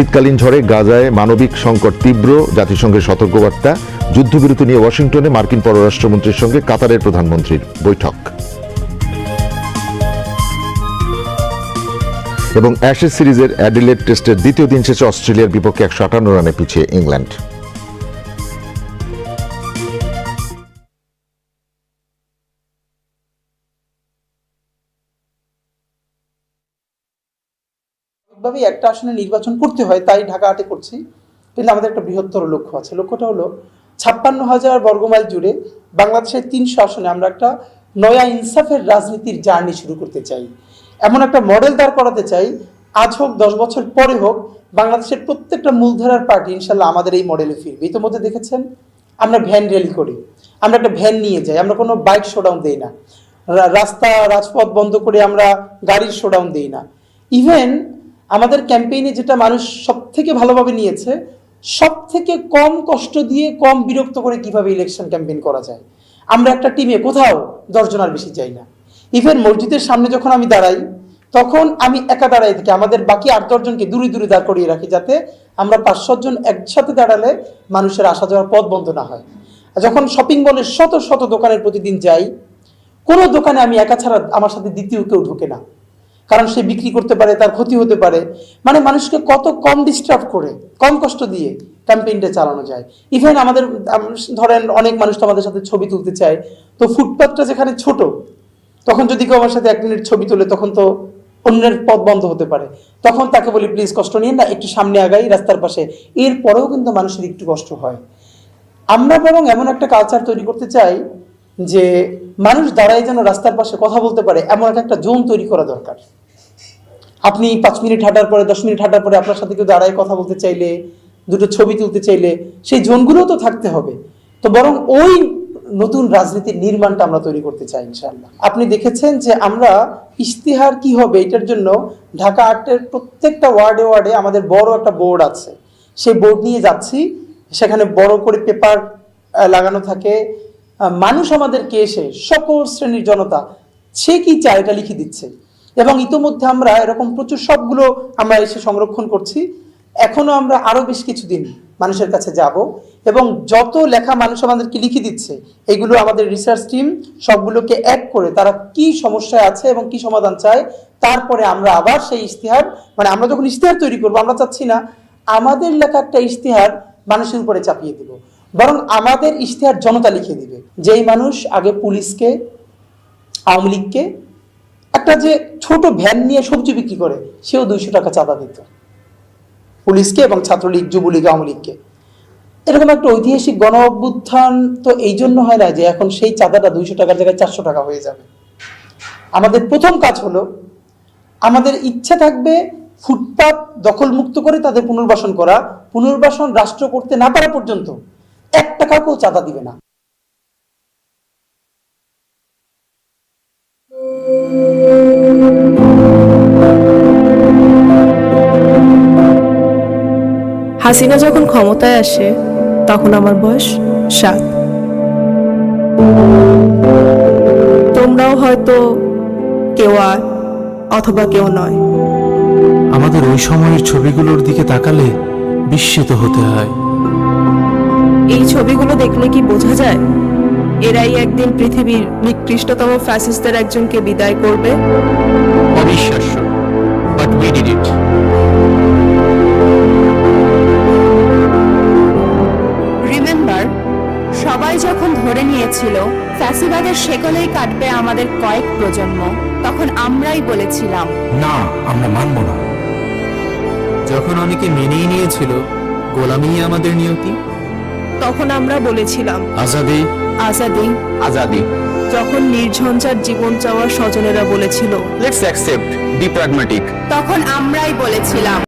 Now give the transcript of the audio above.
শীতকালীন ঝড়ে গাজায় মানবিক সংকট তীব্র, জাতিসংঘের সতর্কবার্তা, যুদ্ধবিরতি নিয়ে ওয়াশিংটনে মার্কিন পররাষ্ট্রমন্ত্রীর সঙ্গে কাতারের প্রধানমন্ত্রীর বৈঠক। এবং অ্যাশেজ সিরিজের অ্যাডিলেড টেস্টের দ্বিতীয় দিন শেষে অস্ট্রেলিয়ার বিপক্ষে একশো আটান্ন রানে পিছিয়ে ইংল্যান্ড। ভাবেই একটা আসনে নির্বাচন করতে হয়, তাই ঢাকা আটে করছি। কিন্তু আমাদের একটা বৃহত্তর লক্ষ্য আছে। লক্ষ্যটা হলো ছাপ্পান্ন হাজার বর্গমাইল জুড়ে বাংলাদেশের তিনশো আসনে আমরা একটা নয়া ইনসাফের রাজনীতির জার্নি শুরু করতে চাই। এমন একটা মডেল দাঁড় করাতে চাই, আজ হোক, দশ বছর পরে হোক, বাংলাদেশের প্রত্যেকটা মূলধারার পার্টি ইনশাল্লাহ আমাদের এই মডেলে ফিরবে। ইতিমধ্যে দেখেছেন, আমরা ভ্যান র্যালি করি, আমরা একটা ভ্যান নিয়ে যাই, আমরা কোনো বাইক শোডাউন দিই না। রাস্তা, রাজপথ বন্ধ করে আমরা গাড়ির শোডাউন দিই না। ইভেন আমাদের ক্যাম্পেইনে যেটা মানুষ সব থেকে ভালোভাবে নিয়েছে সব থেকে কম কষ্ট দিয়ে কম বিরক্ত করে কীভাবে ইলেকশন ক্যাম্পেইন করা যায়? আমরা একটা টিমে কোথাও দশজন আর বেশি যাই না। ইভেন মসজিদের সামনে যখন আমি দাঁড়াই, তখন আমি একা দাঁড়াই থাকি। আমাদের বাকি আট দশজনকে দূরে দূরে দাঁড় করিয়ে রাখি যাতে আমরা পাঁচ সাতজন একসাথে দাঁড়ালে মানুষের আসা যাওয়ার পথ বন্ধ না হয়। যখন শপিং মলের শত শত দোকানের প্রতিদিন যাই, কোনো দোকানে আমি একা ছাড়া আমার সাথে দ্বিতীয় কেউ ঢোকে না। কারণ সে বিক্রি করতে পারে তার ক্ষতি হতে পারে। মানে মানুষকে কত কম ডিস্টার্ব করে কম কষ্ট দিয়ে ক্যাম্পেইনটা চালানো যায়। ইভেন আমাদের আম, ধরেন অনেক মানুষ তো আমাদের সাথে ছবি তুলতে চায়। তো ফুটপাথটা যেখানে ছোট তখন যদি কেউ আমার সাথে এক মিনিট ছবি তোলে তখন তো অন্যের পথ বন্ধ হতে পারে। তখন তাকে বলি প্লিজ কষ্ট নিয়ে না একটু সামনে আগাই রাস্তার পাশে। এরপরেও কিন্তু মানুষের একটু কষ্ট হয়। আমরা বরং এমন একটা কালচার তৈরি করতে চাই যে মানুষ দাঁড়ায় যেন রাস্তার পাশে কথা বলতে পারে এমন একটা জোন তৈরি করা দরকার। আপনি পাঁচ মিনিট হাঁটার পরে, দশ মিনিট হাঁটার পরে আপনার সাথে কেউ দাঁড়ায় কথা বলতে চাইলে, দুটো ছবি তুলতে চাইলে, সেই জোনগুলোও তো থাকতে হবে। তো বরং ওই নতুন রাজনীতির নির্মাণটা আমরা তৈরি করতে চাই ইনশাল্লাহ আপনি দেখেছেন যে আমরা ইশতিহার কি হবে, এটার জন্য ঢাকা আর্টের প্রত্যেকটা ওয়ার্ডে ওয়ার্ডে আমাদের বড় একটা বোর্ড আছে। সেই বোর্ড নিয়ে যাচ্ছি, সেখানে বড় করে পেপার লাগানো থাকে। মানুষ আমাদেরকে এসে সকল শ্রেণির জনতা, সে কি চায় এটা লিখে দিচ্ছে? এবং ইতোমধ্যে আমরা এরকম প্রচুর সবগুলো আমরা এসে সংরক্ষণ করছি। এখনও আমরা আরও বেশ কিছুদিন মানুষের কাছে যাব এবং যত লেখা মানুষ আমাদেরকে লিখে দিচ্ছে, এগুলো আমাদের রিসার্চ টিম সবগুলোকে এক করে তারা কি সমস্যায় আছে এবং কি সমাধান চায়, তারপরে আমরা আবার সেই ইশতেহার মানে আমরা যখন ইশতেহার তৈরি করব, আমরা চাচ্ছি না, আমাদের লেখা একটা ইশতেহার মানুষের উপরে চাপিয়ে দিব। বরং আমাদের ইশতেহার জনতা লিখে দিবে। যেই মানুষ আগে পুলিশকে, আওয়ামী লীগকে একটা যে ছোট ভ্যান নিয়ে সবজি বিক্রি করে, সেও দুইশো টাকা চাঁদা দিত। পুলিশকে এবং ছাত্রলীগ, যুবলীগ, আওয়ামী লীগকে। এরকম একটা ঐতিহাসিক গণ অভ্যুত্থান তো এই জন্য হয় না যে এখন সেই চাঁদাটা দুইশো টাকার জায়গায় চারশো টাকা হয়ে যাবে। আমাদের প্রথম কাজ হলো, আমাদের ইচ্ছা থাকবে ফুটপাত দখল মুক্ত করে তাদের পুনর্বাসন করা, পুনর্বাসন রাষ্ট্র করতে না পারা পর্যন্ত এক টাকাকেও চাঁদা দিবে না। হাসিনা যখন ক্ষমতায় আসে তখন আমার বয়স সাত। তোমরাও হয়তো কেউ আর অথবা কেউ নয়। আমাদের ওই সময়ের ছবিগুলোর দিকে তাকালে বিস্মিত হতে হয়। এই ছবিগুলো দেখলে কি বোঝা যায়? এরাই একদিন পৃথিবীর নিকৃষ্টতম ফ্যাসিস্টদের একজনকে বিদায় করবে? অবিশ্বাস্য বাট উই ডিড ইট সবাই যখন ধরে নিয়েছিল ফ্যাসিবাদের সেকলেই কাটবে আমাদের কয়েক প্রজন্ম তখন আমরাই বলেছিলাম। না আমরা মানব না। যখন অনেকে মেনেই নিয়েছিল গোলামি আমাদের নিয়তি? তখন আমরা বলেছিলাম আজাদি? আজাদি। আজাদি। যখন নির্ঝঞ্ঝাট জীবন চাওয়া স্বজনেরা বলেছিল লেটস অ্যাকসেপ্ট বি প্র্যাগম্যাটিক তখন আমরাই বলেছিলাম